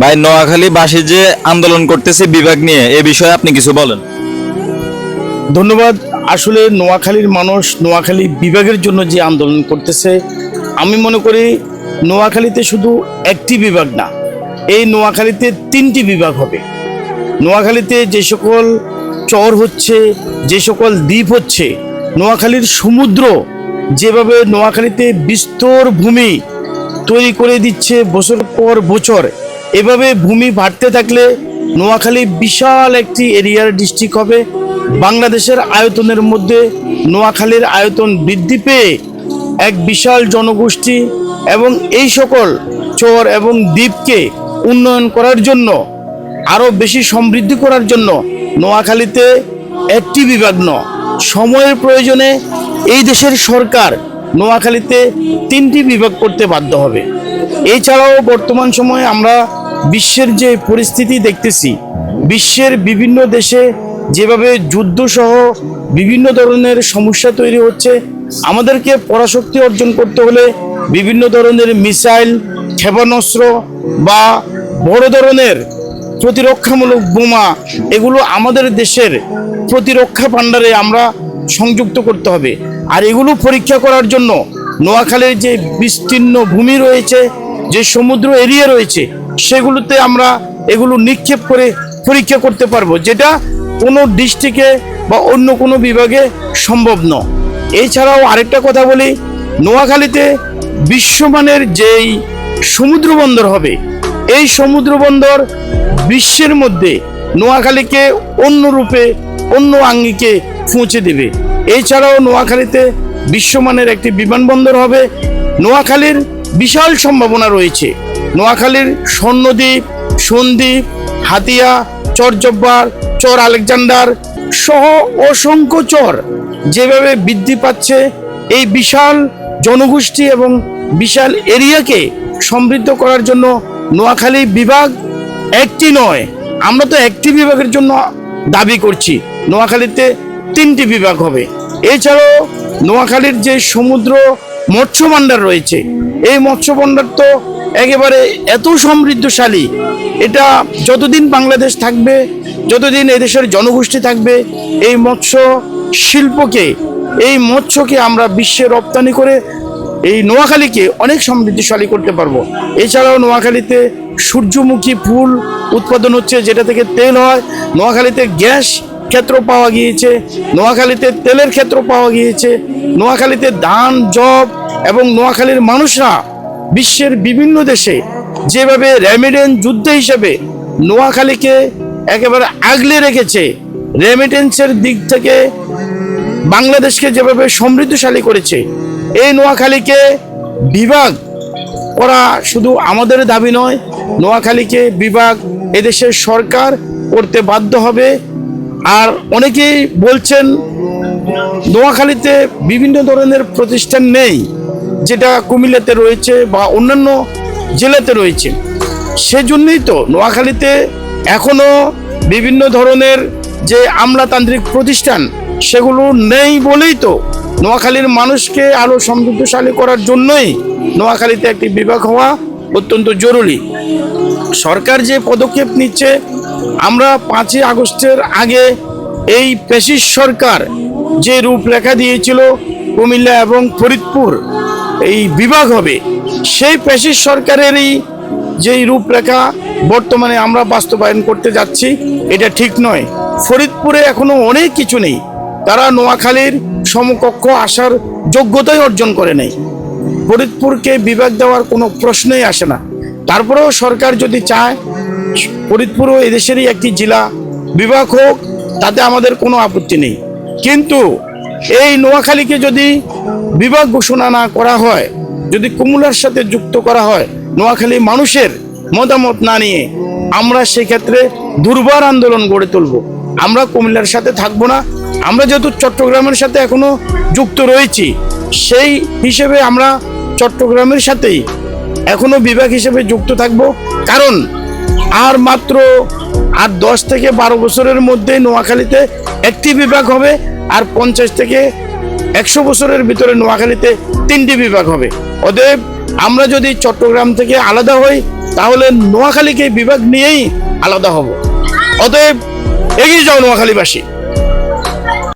ভাই নোয়াখালীবাসী যে আন্দোলন করতেছে বিভাগ নিয়ে, এ বিষয়ে আপনি কিছু বলেন। ধন্যবাদ। আসলে নোয়াখালীর মানুষ নোয়াখালী বিভাগের জন্য যে আন্দোলন করতেছে, আমি মনে করি নোয়াখালীতে শুধু একটি বিভাগ না, এই নোয়াখালীতে তিনটি বিভাগ হবে। নোয়াখালীতে যে সকল চর হচ্ছে, যে সকল দ্বীপ হচ্ছে, নোয়াখালীর সমুদ্র যেভাবে নোয়াখালীতে বিস্তর ভূমি তৈরি করে দিচ্ছে বছর পর বছর এভাবে ভূমি বাড়তে থাকলে নোয়াখালী বিশাল একটি এরিয়ার ডিস্ট্রিক্ট হবে। বাংলাদেশের আয়তনের মধ্যে নোয়াখালীর আয়তন বৃদ্ধি পেয়ে এক বিশাল জনগোষ্ঠী এবং এই সকল চর এবং দ্বীপকে উন্নয়ন করার জন্য, আরও বেশি সমৃদ্ধি করার জন্য নোয়াখালীতে একটি বিভাগ ন সময়ের প্রয়োজনে এই দেশের সরকার নোয়াখালীতে তিনটি বিভাগ করতে বাধ্য হবে। এছাড়াও বর্তমান সময়ে আমরা বিশ্বের যে পরিস্থিতি দেখতেছি, বিশ্বের বিভিন্ন দেশে যেভাবে যুদ্ধসহ বিভিন্ন ধরনের সমস্যা তৈরি হচ্ছে, আমাদেরকে পরাশক্তি অর্জন করতে হলে বিভিন্ন ধরনের মিসাইল, ক্ষেপণাস্ত্র বা বড় ধরনের প্রতিরক্ষামূলক বোমা, এগুলো আমাদের দেশের প্রতিরক্ষা ভাণ্ডারে আমরা সংযুক্ত করতে হবে। আর এগুলো পরীক্ষা করার জন্য নোয়াখালীর যে বিস্তীর্ণ ভূমি রয়েছে, যে সমুদ্র এরিয়া রয়েছে, সেগুলোতে আমরা এগুলো নিক্ষেপ করে পরীক্ষা করতে পারব, যেটা কোনো ডিস্ট্রিক্টে বা অন্য কোনো বিভাগে সম্ভব নয়। এছাড়াও আরেকটা কথা বলি, নোয়াখালীতে বিশ্বমানের যেই সমুদ্র বন্দর হবে, এই সমুদ্র বন্দর বিশ্বের মধ্যে নোয়াখালীকে অন্য রূপে, অন্য আঙ্গিকে পৌঁছে দেবে। এছাড়াও নোয়াখালীতে বিশ্বমানের একটি বিমানবন্দর হবে। নোয়াখালীর বিশাল সম্ভাবনা রয়েছে। নোয়াখালীর স্বর্ণদ্বীপ, সন্দ্বীপ, হাতিয়া চর জব্বার চর আলেকজান্ডার সহ অসংখ্য চর যেভাবে বৃদ্ধি পাচ্ছে, এই বিশাল জনগোষ্ঠী এবং বিশাল এরিয়াকে সমৃদ্ধ করার জন্য নোয়াখালী বিভাগ একটি নয়, আমরা তো একটি বিভাগের জন্য দাবি করছি। নোয়াখালীতে তিনটি বিভাগ হবে। এছাড়াও নোয়াখালীর যে সমুদ্র মৎস্য ভাণ্ডার রয়েছে, এই মৎস্য ভাণ্ডার তো একেবারে এত সমৃদ্ধশালী, এটা যতদিন বাংলাদেশ থাকবে, যতদিন এদেশের জনগোষ্ঠী থাকবে, এই মৎস্য শিল্পকে, এই মৎস্যকে আমরা বিশ্বে রপ্তানি করে এই নোয়াখালীকে অনেক সমৃদ্ধশালী করতে পারব। এছাড়াও নোয়াখালীতে সূর্যমুখী ফুল উৎপাদন হচ্ছে, যেটা থেকে তেল হয়, নোয়াখালীতে গ্যাস ক্ষেত্র পাওয়া গিয়েছে, নোয়াখালীতে তেলের ক্ষেত্র পাওয়া গিয়েছে, নোয়াখালীতে ধান, জব এবং নোয়াখালীর মানুষরা বিশ্বের বিভিন্ন দেশে যেভাবে রেমিডেন্স যুদ্ধ হিসেবে নোয়াখালীকে একেবারে আগলে রেখেছে রেমিটেন্সের দিক থেকে বাংলাদেশকে যেভাবে সমৃদ্ধশালী করেছে, এই নোয়াখালীকে বিভাগ করা শুধু আমাদের দাবি নয়, নোয়াখালীকে বিভাগ এদেশের সরকার করতে বাধ্য হবে। আর অনেকেই বলছেন, নোয়াখালীতে বিভিন্ন ধরনের প্রতিষ্ঠান নেই, যেটা কুমিল্লাতে রয়েছে বা অন্যান্য জেলাতে রয়েছে। সেজন্যই তো নোয়াখালীতে এখনও বিভিন্ন ধরনের যে আমলাতান্ত্রিক প্রতিষ্ঠান, সেগুলো নেই বলেই তো নোয়াখালীর মানুষকে আরও সমৃদ্ধশালী করার জন্যই নোয়াখালীতে একটি বিভাগ হওয়া অত্যন্ত জরুরি। সরকার যে পদক্ষেপ নিচ্ছে আমরা পাঁচই আগস্টের আগে এই পেশিস সরকার যে রূপরেখা দিয়েছিল কুমিল্লা এবং ফরিদপুর, এই বিভাগ হবে। সেই পেশিস সরকারেরই যেই রূপরেখা বর্তমানে আমরা বাস্তবায়ন করতে যাচ্ছি, এটা ঠিক নয়। ফরিদপুরে এখনও অনেক কিছু নেই। তারা নোয়াখালীর সমকক্ষ আসার যোগ্যতাই অর্জন করে নেই। ফরিদপুরকে বিভাগ দেওয়ার কোনো প্রশ্নই আসে না। তারপরেও সরকার যদি চায় ফরিদপুরও এদেশেরই একটি জেলা বিভাগ হোক, তাতে আমাদের কোনো আপত্তি নেই। কিন্তু এই নোয়াখালীকে যদি বিভাগ ঘোষণা না করা হয়, যদি কুমিল্লার সাথে যুক্ত করা হয়, নোয়াখালী মানুষের মতামত না নিয়ে, আমরা সেক্ষেত্রে দুর্বার আন্দোলন গড়ে তুলব। আমরা কুমিল্লার সাথে থাকব না। আমরা যেহেতু চট্টগ্রামের সাথে এখনও যুক্ত রয়েছি, সেই হিসেবে আমরা চট্টগ্রামের সাথেই এখনও বিভাগ হিসেবে যুক্ত থাকব। কারণ আর মাত্র আর দশ থেকে বারো বছরের মধ্যে নোয়াখালীতে একটি বিভাগ হবে আর পঞ্চাশ থেকে একশো বছরের ভিতরে নোয়াখালীতে তিনটি বিভাগ হবে। অতএব আমরা যদি চট্টগ্রাম থেকে আলাদা হই, তাহলে নোয়াখালীকে বিভাগ নিয়েই আলাদা হব। অতএব এগিয়ে যাও নোয়াখালীবাসী।